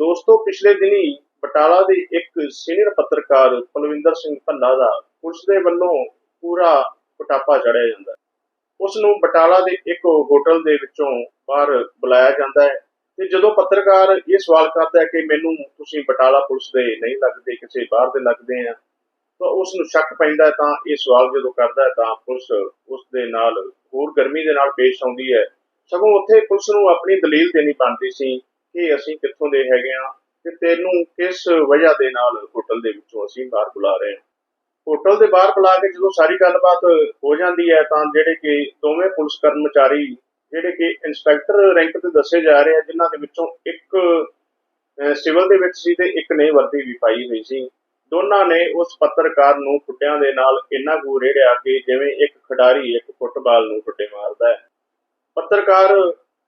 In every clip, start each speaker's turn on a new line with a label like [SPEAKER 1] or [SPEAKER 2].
[SPEAKER 1] ਦੋਸਤੋ, ਪਿਛਲੇ ਦਿਨੀ ਬਟਾਲਾ ਦੇ ਇੱਕ ਸੀਨੀਅਰ ਪੱਤਰਕਾਰ ਪਲਵਿੰਦਰ ਸਿੰਘ ਭੱਲਾ ਦਾ ਪੁਲਿਸ ਦੇ ਵੱਲੋਂ ਪੂਰਾ ਕੁਟਾਪਾ ਚੜਿਆ ਜਾਂਦਾ ਹੈ। ਉਸ ਨੂੰ ਬਟਾਲਾ ਦੇ ਇੱਕ ਹੋਟਲ ਦੇ ਵਿੱਚੋਂ ਬਾਹਰ ਬੁਲਾਇਆ ਜਾਂਦਾ ਹੈ ਤੇ ਜਦੋਂ ਪੱਤਰਕਾਰ ਇਹ ਸਵਾਲ ਕਰਦਾ ਹੈ ਕਿ ਮੈਨੂੰ ਤੁਸੀਂ ਬਟਾਲਾ ਪੁਲਿਸ ਦੇ ਨਹੀਂ ਲੱਗਦੇ, ਕਿਸੇ ਬਾਹਰ ਦੇ ਲੱਗਦੇ ਆ, ਤਾਂ ਉਸ ਨੂੰ ਸ਼ੱਕ ਪੈਂਦਾ ਹੈ, ਤਾਂ ਇਹ ਸਵਾਲ ਜਦੋਂ ਕਰਦਾ ਹੈ, ਤਾਂ ਪੁਲਿਸ ਉਸ ਦੇ ਨਾਲ ਹੋਰ ਗਰਮੀ ਦੇ ਨਾਲ ਪੇਸ਼ ਆਉਂਦੀ ਹੈ। ਸਗੋਂ ਉੱਥੇ ਪੁਲਿਸ ਨੂੰ ਆਪਣੀ ਦਲੀਲ ਦੇਣੀ ਬਣਦੀ ਸੀ ਕਿ ਅਸੀਂ ਕਿੱਥੋਂ ਦੇ ਹੈਗੇ ਆ ਤੇ ਤੈਨੂੰ ਕਿਸ ਵਜ੍ਹਾ ਦੇ ਨਾਲ ਹੋਟਲ ਦੇ ਵਿੱਚੋਂ ਅਸੀਂ ਬਾਹਰ ਬੁਲਾ ਰਹੇ ਹਾਂ? ਹੋਟਲ ਦੇ ਬਾਹਰ ਬੁਲਾ ਕੇ ਜਦੋਂ ਸਾਰੀ ਗੱਲਬਾਤ ਹੋ ਜਾਂਦੀ ਹੈ ਤਾਂ ਜਿਹੜੇ ਕਿ ਦੋਵੇਂ ਪੁਲਿਸ ਕਰਮਚਾਰੀ, ਜਿਹੜੇ ਕਿ ਇੰਸਪੈਕਟਰ ਰੈਂਕ ਤੇ ਦੱਸੇ ਜਾ ਰਹੇ ਆ, ਜਿਨ੍ਹਾਂ ਦੇ ਵਿੱਚੋਂ ਇੱਕ ਸਿਵਲ ਦੇ ਵਿੱਚ ਸੀ ਤੇ ਇੱਕ ਨੇ ਵਰਦੀ ਵੀ ਪਾਈ ਹੋਈ ਸੀ। ਦੋਨਾਂ ਨੇ ਉਸ ਪੱਤਰਕਾਰ ਨੂੰ ਫੁੱਟਿਆਂ ਦੇ ਨਾਲ ਇੰਨਾ ਕੁ ਰੇੜਿਆ ਕਿ ਜਿਵੇਂ ਇੱਕ ਖਿਡਾਰੀ ਇੱਕ ਫੁੱਟਬਾਲ ਨੂੰ ਫੁੱਟੇ ਮਾਰਦਾ ਹੈ। ਪੱਤਰਕਾਰ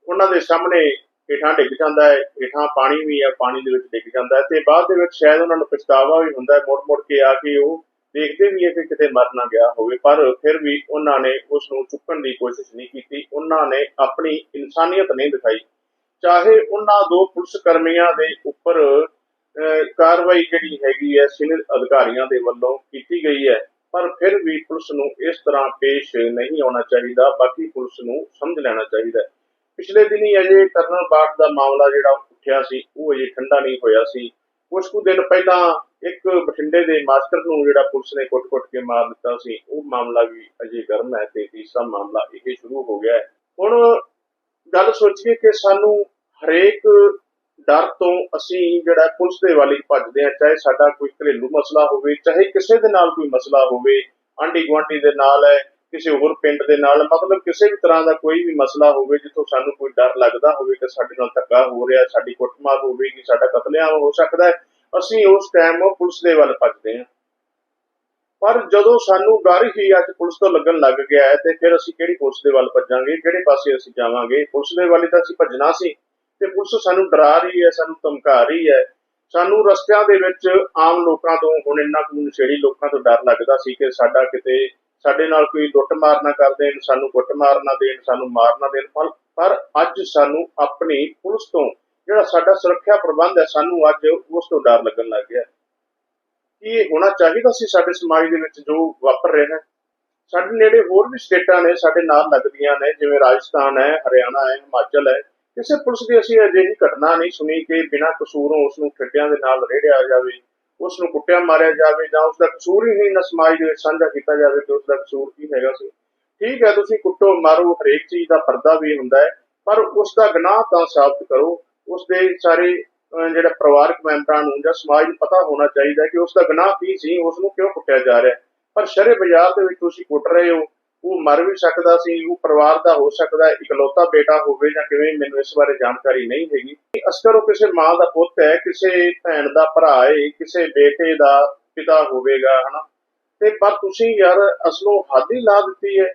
[SPEAKER 1] ਉਹਨਾਂ ਦੇ ਸਾਹਮਣੇ ਹੇਠਾਂ ਡਿੱਗ ਜਾਂਦਾ ਹੈ ਹੇਠਾਂ ਪਾਣੀ ਵੀ ਹੈ ਪਾਣੀ ਦੇ ਵਿੱਚ ਡਿੱਗ ਜਾਂਦਾ ਹੈ ਤੇ ਬਾਅਦ ਦੇ ਵਿੱਚ ਸ਼ਾਇਦ ਉਹਨਾਂ ਨੂੰ ਪਛਤਾਵਾ ਵੀ ਹੁੰਦਾ ਹੈ ਮੁੜ-ਮੁੜ ਕੇ ਆ ਕੇ ਉਹ ਦੇਖਦੇ ਵੀ ਹੈ ਕਿ ਕਿਤੇ ਮਰ ਨਾ ਗਿਆ ਹੋਵੇ ਪਰ ਫਿਰ ਵੀ ਉਹਨਾਂ ਨੇ ਉਸ ਨੂੰ ਚੁੱਕਣ ਦੀ ਕੋਸ਼ਿਸ਼ ਨਹੀਂ ਕੀਤੀ ਉਹਨਾਂ ਨੇ ਆਪਣੀ ਇਨਸਾਨੀਅਤ ਨਹੀਂ ਦਿਖਾਈ ਚਾਹੇ ਉਹਨਾਂ ਦੋ ਪੁਲਿਸ ਕਰਮੀਆਂ ਦੇ ਉੱਪਰ ਅਹ, ਕਾਰਵਾਈ ਜਿਹੜੀ ਹੈਗੀ ਹੈ ਸੀਨੀਅਰ ਅਧਿਕਾਰੀਆਂ ਦੇ ਵੱਲੋਂ ਕੀਤੀ ਗਈ ਹੈ ਪਰ ਫਿਰ ਵੀ ਪੁਲਿਸ ਨੂੰ ਇਸ ਤਰ੍ਹਾਂ ਪੇਸ਼ ਨਹੀਂ ਆਉਣਾ ਚਾਹੀਦਾ ਬਾਕੀ ਪੁਲਿਸ ਨੂੰ ਸਮਝ ਲੈਣਾ ਚਾਹੀਦਾ ਹੈ। ਪਿਛਲੇ ਦਿਨੀ ਅਜੇ ਕਰਨਲ ਬਾਟ ਦਾ ਮਾਮਲਾ ਜਿਹੜਾ ਉੱਠਿਆ ਸੀ, ਉਹ ਅਜੇ ਠੰਡਾ ਨਹੀਂ ਹੋਇਆ ਸੀ। ਕੁਝ ਕੁ ਦਿਨ ਪਹਿਲਾਂ ਇੱਕ ਬਠਿੰਡੇ ਦੇ ਮਾਸਟਰ ਨੂੰ ਜਿਹੜਾ ਪੁਲਿਸ ਨੇ ਕੁੱਟ-ਕੁੱਟ ਕੇ ਮਾਰ ਦਿੱਤਾ ਸੀ, ਉਹ ਮਾਮਲਾ ਵੀ ਅਜੇ ਗਰਮ ਹੈ ਤੇ ਤੀਸਰਾ ਮਾਮਲਾ ਇਹ ਸ਼ੁਰੂ ਹੋ ਗਿਆ ਹੈ। ਹੁਣ ਗੱਲ ਸੋਚੀਏ ਕਿ ਸਾਨੂੰ ਹਰੇਕ ਡਰ ਤੋਂ ਅਸੀਂ ਜਿਹੜਾ ਪੁਲਿਸ ਦੇ ਵਾਲੀ ਭੱਜਦੇ ਆ ਚਾਹੇ ਸਾਡਾ ਕੋਈ ਘਰੇਲੂ ਮਸਲਾ ਹੋਵੇ, ਚਾਹੇ ਕਿਸੇ ਦੇ ਨਾਲ ਕੋਈ ਮਸਲਾ ਹੋਵੇ ਆਂਢੀ ਗੁਆਂਢੀ ਦੇ ਨਾਲ ਹੈ ਕਿਸੇ ਹੋਰ ਪਿੰਡ ਦੇ ਨਾਲ, ਮਤਲਬ ਕਿਸੇ ਵੀ ਤਰ੍ਹਾਂ ਦਾ ਕੋਈ ਵੀ ਮਸਲਾ ਹੋਵੇ, ਜਿੱਥੋਂ ਸਾਨੂੰ ਕੋਈ ਡਰ ਲੱਗਦਾ ਹੋਵੇ ਕਿ ਸਾਡੇ ਨਾਲ ਧੱਕਾ ਹੋ ਰਿਹਾ, ਸਾਡੀ ਕੁੱਟਮਾਰ ਹੋਵੇਗੀ ਸਾਡਾ ਕਤਲੇਆਮ ਹੋ ਸਕਦਾ ਹੈ, ਅਸੀਂ ਉਸ ਟਾਈਮ ਪੁਲਿਸ ਦੇ ਵੱਲ ਭੱਜਦੇ ਹਾਂ। ਪਰ ਜਦੋਂ ਸਾਨੂੰ ਡਰ ਹੀ ਅੱਜ ਪੁਲਿਸ ਤੋਂ ਲੱਗਣ ਲੱਗ ਗਿਆ ਹੈ, ਤੇ ਫਿਰ ਅਸੀਂ ਕਿਹੜੀ ਪੁਲਿਸ ਦੇ ਵੱਲ ਭੱਜਾਂਗੇ, ਕਿਹੜੇ ਪਾਸੇ ਅਸੀਂ ਜਾਵਾਂਗੇ? ਪੁਲਿਸ ਦੇ ਵੱਲ ਤਾਂ ਅਸੀਂ ਭੱਜਣਾ ਸੀ, ਤੇ ਪੁਲਿਸ ਸਾਨੂੰ ਡਰਾ ਰਹੀ ਹੈ, ਸਾਨੂੰ ਧਮਕਾ ਰਹੀ ਹੈ। ਸਾਨੂੰ ਰਸਤਿਆਂ ਦੇ ਵਿੱਚ ਆਮ ਲੋਕਾਂ ਤੋਂ, ਹੁਣ ਇੰਨਾ ਕਾਨੂੰਨ ਛੇੜੀ ਲੋਕਾਂ ਤੋਂ ਡਰ ਲੱਗਦਾ ਸੀ ਕਿ ਸਾਡਾ ਕਿਤੇ ਸਾਡੇ ਨਾਲ ਕੋਈ ਲੁੱਟ ਮਾਰ ਨਾ ਕਰ ਦੇਣ, ਸਾਨੂੰ ਕੁੱਟ ਮਾਰ ਨਾ ਦੇਣ, ਸਾਨੂੰ ਮਾਰ ਨਾ ਦੇਣ। ਪਰ ਅੱਜ ਸਾਨੂੰ ਆਪਣੀ ਪੁਲਿਸ ਤੋਂ ਜਿਹੜਾ ਸਾਡਾ ਸੁਰੱਖਿਆ ਪ੍ਰਬੰਧ ਹੈ, ਸਾਨੂੰ ਅੱਜ ਉਸ ਤੋਂ ਡਰ ਲੱਗਣ ਲੱਗ ਗਿਆ। ਕੀ ਇਹ ਹੋਣਾ ਚਾਹੀਦਾ ਸੀ ਸਾਡੇ ਸਮਾਜ ਦੇ ਵਿੱਚ ਜੋ ਵਾਪਰ ਰਿਹਾ ਹੈ? ਸਾਡੇ ਨੇੜੇ ਹੋਰ ਵੀ ਸਟੇਟਾਂ ਨੇ, ਸਾਡੇ ਨਾਲ ਲੱਗਦੀਆਂ ਨੇ, ਜਿਵੇਂ ਰਾਜਸਥਾਨ ਹੈ, ਹਰਿਆਣਾ ਹੈ, ਹਿਮਾਚਲ ਹੈ। ਕਿਸੇ ਪੁਲਿਸ ਦੀ ਅਸੀਂ ਅਜਿਹੀ ਘਟਨਾ ਨਹੀਂ ਸੁਣੀ ਕਿ ਬਿਨਾਂ ਕਸੂਰੋਂ ਉਸ ਨੂੰ ਠੱਡਿਆਂ ਦੇ ਨਾਲ ਰੇੜਿਆ ਜਾਵੇ। ਉਸ ਨੂੰ ਕੁੱਟਿਆ, ਮਾਰਿਆ ਜਾਵੇ ਜਾਂ ਉਸ ਦਾ ਕਸੂਰ ਹੀ ਨਾ ਸਮਾਜ ਦੇ ਵਿੱਚ ਸਾਂਝਾ ਕੀਤਾ ਜਾਵੇ ਕਿ ਉਸ ਦਾ ਕਸੂਰ ਕੀ ਹੈਗਾ ਸੀ। ਠੀਕ ਹੈ, ਤੁਸੀਂ ਕੁੱਟੋ, ਮਾਰੋ, ਹਰੇਕ ਚੀਜ਼ ਦਾ ਪਰਦਾ ਵੀ ਹੁੰਦਾ ਹੈ, ਪਰ ਉਸ ਦਾ ਗੁਨਾਹ ਤਾਂ ਸਾਬਤ ਕਰੋ। ਉਸ ਦੇ ਸਾਰੇ ਜਿਹੜਾ ਪਰਿਵਾਰਕ ਮੈਂਬਰਾਂ ਨੂੰ ਜਾਂ ਸਮਾਜ ਨੂੰ ਪਤਾ ਹੋਣਾ ਚਾਹੀਦਾ ਹੈ ਕਿ ਉਸ ਦਾ ਗੁਨਾਹ ਕੀ ਸੀ ਉਸ ਨੂੰ ਕਿਉਂ ਕੁੱਟਿਆ ਜਾ ਰਿਹਾ ਪਰ ਸ਼ਰੇ ਬਾਜ਼ਾਰ ਦੇ ਵਿੱਚ ਤੁਸੀਂ ਕੁੱਟ ਰਹੇ ਹੋ ਉਹ ਮਰ ਵੀ ਸਕਦਾ ਸੀ, ਉਹ ਪਰਿਵਾਰ ਦਾ ਹੋ ਸਕਦਾ ਹੈ ਇਕਲੌਤਾ ਬੇਟਾ ਹੋਵੇ ਜਾਂ ਕਿਵੇਂ, ਮੈਨੂੰ ਇਸ ਬਾਰੇ ਜਾਣਕਾਰੀ ਨਹੀਂ ਹੈਗੀ। ਅਸਕਰ ਉਹ ਕਿਸੇ ਮਾਂ ਦਾ ਪੁੱਤ ਹੈ, ਕਿਸੇ ਭੈਣ ਦਾ ਭਰਾ ਹੈ, ਕਿਸੇ ਬੇਟੇ ਦਾ ਪਿਤਾ ਹੋਵੇਗਾ, ਹਨਾ? ਤੇ ਪਰ ਤੁਸੀਂ ਯਾਰ ਅਸਲੋਂ ਹੱਦ ਹੀ ਲਾ ਦਿੱਤੀ ਹੈ।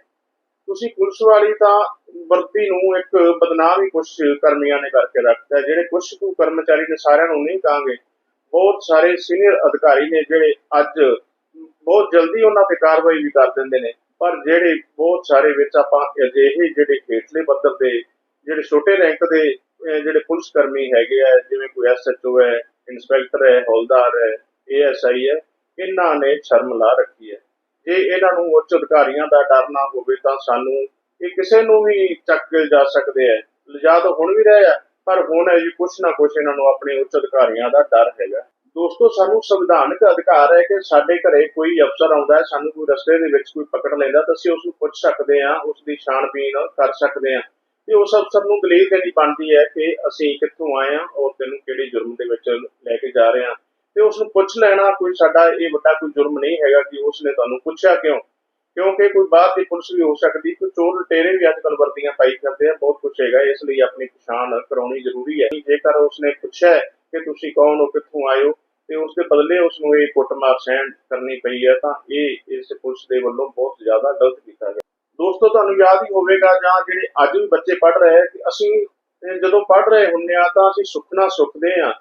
[SPEAKER 1] ਤੁਸੀਂ ਪੁਲਿਸ ਵਾਲੀ ਤਾਂ ਵਰਤੀ ਨੂੰ ਇੱਕ ਬਦਨਾਮ ਹੀ ਕੁਝ ਕਰਮੀਆਂ ਨੇ ਕਰਕੇ ਰੱਖਿਆ ਜਿਹੜੇ ਕੁਝ ਕੁ ਕਰਮਚਾਰੀ ਨੇ ਸਾਰਿਆਂ ਨੂੰ ਨਹੀਂ ਕਹਾਂਗੇ। ਬਹੁਤ ਸਾਰੇ ਸੀਨੀਅਰ ਅਧਿਕਾਰੀ ਨੇ ਜਿਹੜੇ ਅੱਜ ਬਹੁਤ ਜਲਦੀ ਉਹਨਾਂ ਤੇ ਕਾਰਵਾਈ ਵੀ ਕਰ ਦਿੰਦੇ ਨੇ। ਪਰ ਜਿਹੜੇ ਬਹੁਤ ਸਾਰੇ ਵਿੱਚ ਆਪਾਂ ਅਜਿਹੇ ਜਿਹੜੇ ਹੇਠਲੇ ਪੱਧਰ ਦੇ ਜਿਹੜੇ ਛੋਟੇ ਰੈਂਕ ਦੇ ਜਿਹੜੇ ਪੁਲਿਸ ਕਰਮੀ ਹੈਗੇ ਆ, ਜਿਵੇਂ ਕੋਈ ਐਸਐਚਓ ਹੈ, ਇੰਸਪੈਕਟਰ ਹੈ, ਹੌਲਦਾਰ ਹੈ ਏਐਸਆਈ ਹੈ, ਇਹਨਾਂ ਨੇ ਸ਼ਰਮ ਲਾ ਰੱਖੀ ਹੈ। ਜੇ ਇਹਨਾਂ ਨੂੰ ਉੱਚ ਅਧਿਕਾਰੀਆਂ ਦਾ ਡਰ ਨਾ ਹੋਵੇ ਤਾਂ ਸਾਨੂੰ ਇਹ ਕਿਸੇ ਨੂੰ ਵੀ ਚੱਕ ਕੇ ਜਾ ਸਕਦੇ ਹੈ। ਲਿਜਾ ਤਾਂ ਹੁਣ ਵੀ ਰਹੇ ਆ, ਪਰ ਹੁਣ ਹੈ ਜੀ ਕੁਛ ਨਾ ਕੁਛ ਇਹਨਾਂ ਨੂੰ ਆਪਣੇ ਉੱਚ ਅਧਿਕਾਰੀਆਂ ਦਾ ਡਰ ਹੈਗਾ। ਦੋਸਤੋ, ਸਾਨੂੰ ਸੰਵਿਧਾਨਕ ਅਧਿਕਾਰ ਹੈ ਕਿ ਸਾਡੇ ਘਰੇ ਕੋਈ ਅਫਸਰ ਆਉਂਦਾ ਹੈ, ਸਾਨੂੰ ਕੋਈ ਰਸਤੇ ਦੇ ਵਿੱਚ ਕੋਈ ਪਕੜ ਲੈਂਦਾ ਤਾਂ ਅਸੀਂ ਉਸ ਨੂੰ ਪੁੱਛ ਸਕਦੇ ਹਾਂ ਉਸ ਦੀ ਛਾਣਬੀਣ ਕਰ ਸਕਦੇ ਹਾਂ। ਤੇ ਉਸ ਅਫਸਰ ਨੂੰ ਦਲੀਲ ਦੇਣੀ ਬਣਦੀ ਹੈ ਕਿ ਅਸੀਂ ਕਿੱਥੋਂ ਆਏ ਹਾਂ ਔਰ ਤੈਨੂੰ ਕਿਹੜੇ ਜੁਰਮ ਦੇ ਵਿੱਚ ਲੈ ਕੇ ਜਾ ਰਹੇ ਹਾਂ। ਤੇ ਉਸ ਨੂੰ ਪੁੱਛ ਲੈਣਾ ਕੋਈ ਸਾਡਾ ਇਹ ਵੱਡਾ ਕੋਈ ਜੁਰਮ ਨਹੀਂ ਹੈਗਾ ਕਿ ਉਸ ਨੇ ਤੁਹਾਨੂੰ ਪੁੱਛਿਆ ਕਿਉਂ? ਕਿਉਂਕਿ ਕੋਈ ਬਾਹਰ ਦੀ ਪੁਲਿਸ ਵੀ ਹੋ ਸਕਦੀ, ਕੋਈ ਚੋਰ ਲਟੇਰੇ ਵੀ ਅੱਜ ਕੱਲ੍ਹ ਵਰਦੀਆਂ ਪਾਈ ਕਰਦੇ ਆ, ਬਹੁਤ ਕੁਝ ਹੈਗਾ, ਇਸ ਲਈ ਆਪਣੀ ਪਛਾਣ ਕਰਾਉਣੀ ਜ਼ਰੂਰੀ ਹੈ। ਜੇਕਰ ਉਸ ਨੇ ਪੁੱਛਿਆ ਕਿ ਤੁਸੀਂ ਕੌਣ ਹੋ, ਕਿੱਥੋਂ ਆਏ ਹੋ ਤੇ ਉਸ ਦੇ ਬਦਲੇ ਉਸ ਨੂੰ ਇਹ ਕੁੱਟਮਾਰ ਸਹਿਣ ਕਰਨੀ ਪਈ ਹੈ ਤਾਂ ਇਹ ਇਸ ਪੁਲਿਸ ਦੇ ਵੱਲੋਂ ਬਹੁਤ ਜ਼ਿਆਦਾ ਗਲਤ ਕੀਤਾ ਗਿਆ। ਦੋਸਤੋ ਤੁਹਾਨੂੰ ਯਾਦ ਹੀ ਹੋਵੇਗਾ ਜਾਂ ਜਿਹੜੇ ਅੱਜ ਵੀ ਬੱਚੇ ਪੜ੍ਹ ਰਹੇ ਕਿ ਅਸੀਂ ਜਦੋਂ ਪੜ੍ਹ ਰਹੇ ਹੁੰਦੇ ਆ ਤਾਂ ਅਸੀਂ ਸੁਪਨਾ ਸੁਖਦੇ ਆ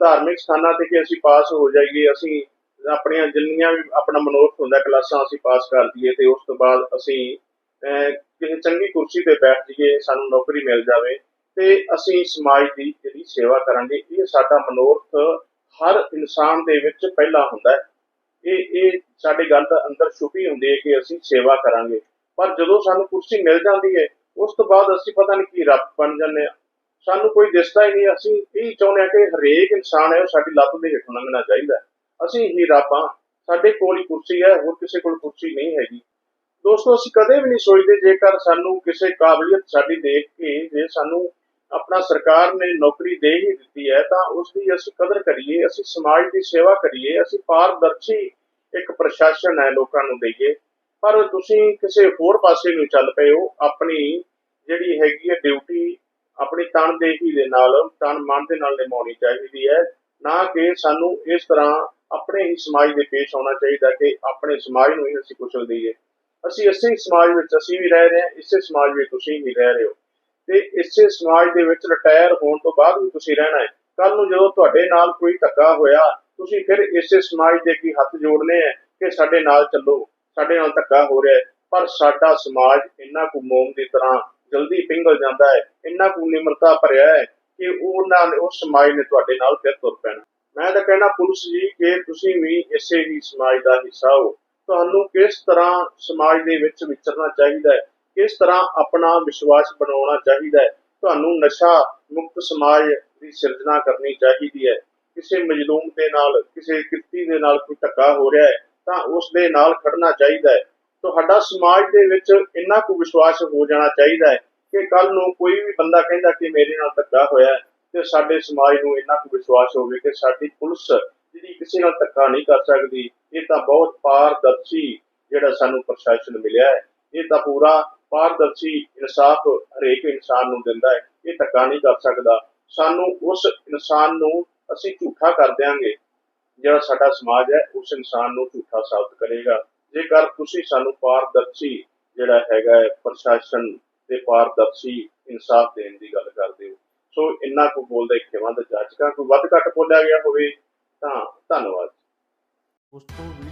[SPEAKER 1] ਧਾਰਮਿਕ ਸਥਾਨਾਂ ਤੇ ਕਿ ਅਸੀਂ ਪਾਸ ਹੋ ਜਾਈਏ ਅਸੀਂ ਆਪਣੀਆਂ ਜਿੰਨੀਆਂ ਵੀ ਆਪਣਾ ਮਨੋਰਥ ਹੁੰਦਾ ਕਲਾਸਾਂ ਅਸੀਂ ਪਾਸ ਕਰ ਦਈਏ ਤੇ ਉਸ ਤੋਂ ਬਾਅਦ ਅਸੀਂ ਅਹ, ਕਿਸੇ ਚੰਗੀ ਕੁਰਸੀ ਤੇ ਬੈਠ ਜਾਈਏ ਸਾਨੂੰ ਨੌਕਰੀ ਮਿਲ ਜਾਵੇ ਤੇ ਅਸੀਂ ਸਮਾਜ ਦੀ ਜਿਹੜੀ ਸੇਵਾ ਕਰਾਂਗੇ ਇਹ ਸਾਡਾ ਮਨੋਰਥ ਹਰ ਇਨਸਾਨ ਦੇ ਵਿੱਚ ਪਹਿਲਾ ਹੁੰਦਾ ਹੈ। ਇਹ ਇਹ ਸਾਡੀ ਗੱਲ ਦਾ ਅੰਦਰ ਛੁਪੀ ਹੁੰਦੀ ਹੈ ਕਿ ਅਸੀਂ ਸੇਵਾ ਕਰਾਂਗੇ। ਪਰ ਜਦੋਂ ਸਾਨੂੰ ਕੁਰਸੀ ਮਿਲ ਜਾਂਦੀ ਹੈ, ਉਸ ਤੋਂ ਬਾਅਦ ਅਸੀਂ ਪਤਾ ਨਹੀਂ ਕੀ ਰੱਬ ਬਣ ਜਾਂਦੇ ਆ ਸਾਨੂੰ ਕੋਈ ਦਿਸਦਾ ਹੀ ਨਹੀਂ। ਅਸੀਂ ਇਹ ਚਾਹੁੰਦੇ ਹਾਂ ਕਿ ਹਰੇਕ ਇਨਸਾਨ ਹੈ, ਉਹ ਸਾਡੀ ਲੱਤ ਦੇ ਹੇਠ ਲੰਘਣਾ ਚਾਹੀਦਾ ਅਸੀਂ ਹੀ ਰੱਬ ਹਾਂ। ਸਾਡੇ ਕੋਲ ਹੀ ਕੁਰਸੀ ਹੈ, ਹੋਰ ਕਿਸੇ ਕੋਲ ਕੁਰਸੀ ਨਹੀਂ ਹੈਗੀ। ਦੋਸਤੋ, ਅਸੀਂ ਕਦੇ ਵੀ ਨਹੀਂ ਸੋਚਦੇ ਜੇਕਰ ਸਾਨੂੰ ਕਿਸੇ ਕਾਬਲੀਅਤ ਸਾਡੀ ਦੇਖ ਕੇ, ਜੇ ਸਾਨੂੰ ਆਪਣਾ ਸਰਕਾਰ ਨੇ ਨੌਕਰੀ ਦੇ ਹੀ ਦਿੱਤੀ ਹੈ, ਤਾਂ ਉਸ ਦੀ ਅਸੀਂ ਕਦਰ ਕਰੀਏ, ਅਸੀਂ ਸਮਾਜ ਦੀ ਸੇਵਾ ਕਰੀਏ, ਅਸੀਂ ਪਾਰਦਰਸ਼ੀ ਇੱਕ ਪ੍ਰਸ਼ਾਸਨ ਹੈ ਲੋਕਾਂ ਨੂੰ ਦੇਈਏ। ਪਰ ਤੁਸੀਂ ਕਿਸੇ ਹੋਰ ਪਾਸੇ ਨੂੰ ਚੱਲ ਪਏ ਹੋ, ਆਪਣੀ ਜਿਹੜੀ ਹੈਗੀ ਹੈ ਡਿਊਟੀ ਆਪਣੀ ਤਨਦੇਹੀ ਦੇ ਨਾਲ, ਤਨ ਮਨ ਦੇ ਨਾਲ ਨਿਭਾਉਣੀ ਚਾਹੀਦੀ ਹੈ। ਨਾ ਕਿ ਸਾਨੂੰ ਇਸ ਤਰ੍ਹਾਂ ਆਪਣੇ ਹੀ ਸਮਾਜ ਦੇ ਪੇਸ਼ ਆਉਣਾ ਚਾਹੀਦਾ ਕਿ ਆਪਣੇ ਸਮਾਜ ਨੂੰ ਹੀ ਅਸੀਂ ਕੁਸ਼ਲ ਦਈਏ। ਅਸੀਂ ਇਸੇ ਹੀ ਸਮਾਜ ਵਿੱਚ ਅਸੀਂ ਵੀ ਰਹਿ ਰਹੇ ਹਾਂ, ਇਸੇ ਸਮਾਜ ਵਿੱਚ ਤੁਸੀਂ ਵੀ ਰਹਿ ਰਹੇ ਹੋ। ਤੇ ਇਸੇ ਸਮਾਜ ਦੇ ਵਿੱਚ ਰਿਟਾਇਰ ਹੋਣ ਤੋਂ ਬਾਅਦ ਵੀ ਤੁਸੀਂ ਰਹਿਣਾ ਹੈ। ਕੱਲ ਨੂੰ ਜਦੋਂ ਤੁਹਾਡੇ ਨਾਲ ਕੋਈ ਧੱਕਾ ਹੋਇਆ, ਤੁਸੀਂ ਫਿਰ ਇਸੇ ਸਮਾਜ ਦੇ ਕੀ ਹੱਥ ਜੋੜਨੇ ਹੈ ਕਿ ਸਾਡੇ ਨਾਲ ਚੱਲੋ, ਸਾਡੇ ਨਾਲ ਧੱਕਾ ਹੋ ਰਿਹਾ ਹੈ। ਪਰ ਸਾਡਾ ਸਮਾਜ ਇੰਨਾ ਕੁ ਮੋਮ ਦੀ ਤਰ੍ਹਾਂ ਜਲਦੀ ਪਿੰਗਲ ਜਾਂਦਾ ਹੈ, ਇੰਨਾ ਕੁ ਨਿਮਰਤਾ ਭਰਿਆ ਹੈ ਕਿ ਉਹਨਾਂ ਨੇ, ਉਸ ਸਮਾਜ ਨੇ ਤੁਹਾਡੇ ਨਾਲ ਫਿਰ ਤੁਰ ਪੈਣਾ। ਮੈਂ ਤਾਂ ਕਹਿਣਾ ਪੁਲਿਸ ਜੀ ਕਿ ਤੁਸੀਂ ਵੀ ਇਸੇ ਹੀ ਸਮਾਜ ਦਾ ਹਿੱਸਾ ਹੋ, ਤੁਹਾਨੂੰ ਕਿਸ ਤਰ੍ਹਾਂ ਸਮਾਜ ਦੇ ਵਿੱਚ ਵਿਚਰਨਾ ਚਾਹੀਦਾ ਹੈ? ਕਿਸ ਤਰ੍ਹਾਂ ਆਪਣਾ ਵਿਸ਼ਵਾਸ ਬਣਾਉਣਾ ਚਾਹੀਦਾ ਹੈ? ਤੁਹਾਨੂੰ ਨਸ਼ਾ ਮੁਕਤ ਸਮਾਜ ਦੀ ਸਿਰਜਣਾ ਕਰਨੀ ਚਾਹੀਦੀ ਹੈ। ਕਿਸੇ ਮਜ਼ਲੂਮ ਦੇ ਨਾਲ, ਕਿਸੇ ਕਿਰਤੀ ਦੇ ਨਾਲ ਕੋਈ ਧੱਕਾ ਹੋ ਰਿਹਾ ਹੈ, ਤਾਂ ਉਸ ਦੇ ਨਾਲ ਖੜਨਾ ਚਾਹੀਦਾ ਹੈ। ਤੁਹਾਡਾ ਸਮਾਜ ਦੇ ਵਿੱਚ ਇੰਨਾ ਕੁ ਵਿਸ਼ਵਾਸ ਹੋ ਜਾਣਾ ਚਾਹੀਦਾ ਹੈ ਕਿ ਕੱਲ ਨੂੰ ਕੋਈ ਵੀ ਬੰਦਾ ਕਹਿੰਦਾ ਕਿ ਮੇਰੇ ਨਾਲ ਧੱਕਾ ਹੋਇਆ ਤੇ ਸਾਡੇ ਸਮਾਜ ਨੂੰ ਇੰਨਾ ਕੁ ਵਿਸ਼ਵਾਸ ਹੋਵੇ ਕਿ ਸਾਡੀ ਪੁਲਿਸ ਜਿਹੜੀ ਕਿਸੇ ਨਾਲ ਧੱਕਾ ਨਹੀਂ ਕਰ ਸਕਦੀ, ਇਹ ਤਾਂ ਬਹੁਤ ਪਾਰਦਰਸ਼ੀ ਜਿਹੜਾ ਸਾਨੂੰ ਪ੍ਰਸ਼ਾਸਨ ਮਿਲਿਆ ਹੈ। ਇਹ ਤਾਂ ਪੂਰਾ ਪਾਰਦਰਸ਼ੀ ਇਨਸਾਫ ਹਰੇਕ ਇਨਸਾਨ ਨੂੰ ਦਿੰਦਾ ਹੈ, ਇਹ ਧੱਕਾ ਨਹੀਂ ਕਰ ਸਕਦਾ। ਸਾਨੂੰ ਉਸ ਇਨਸਾਨ ਨੂੰ ਅਸੀਂ ਝੂਠਾ ਕਰ ਦਿਆਂਗੇ। ਜਿਹੜਾ ਸਾਡਾ ਸਮਾਜ ਹੈ, ਉਸ ਇਨਸਾਨ ਨੂੰ ਝੂਠਾ ਸਾਬਤ ਕਰੇਗਾ। ਜੇਕਰ ਤੁਸੀਂ ਸਾਨੂੰ ਪਾਰਦਰਸ਼ੀ ਜਿਹੜਾ ਹੈਗਾ ਹੈ, ਪ੍ਰਸ਼ਾਸਨ ਤੇ ਪਾਰਦਰਸ਼ੀ ਇਨਸਾਫ ਦੇਣ ਦੀ ਗੱਲ ਕਰਦੇ ਹੋ, ਸੋ ਇੰਨਾ ਕੁ ਬੋਲਦਾ ਇੱਕ ਵੰਦ ਜਾਚਕਾਂ ਕੋਈ ਵੱਧ ਘੱਟ ਬੋਲਿਆ ਗਿਆ ਹੋਵੇ ਤਾਂ ਧੰਨਵਾਦ।
[SPEAKER 2] ਦੋਸਤੋ ਵੀਡੀਓ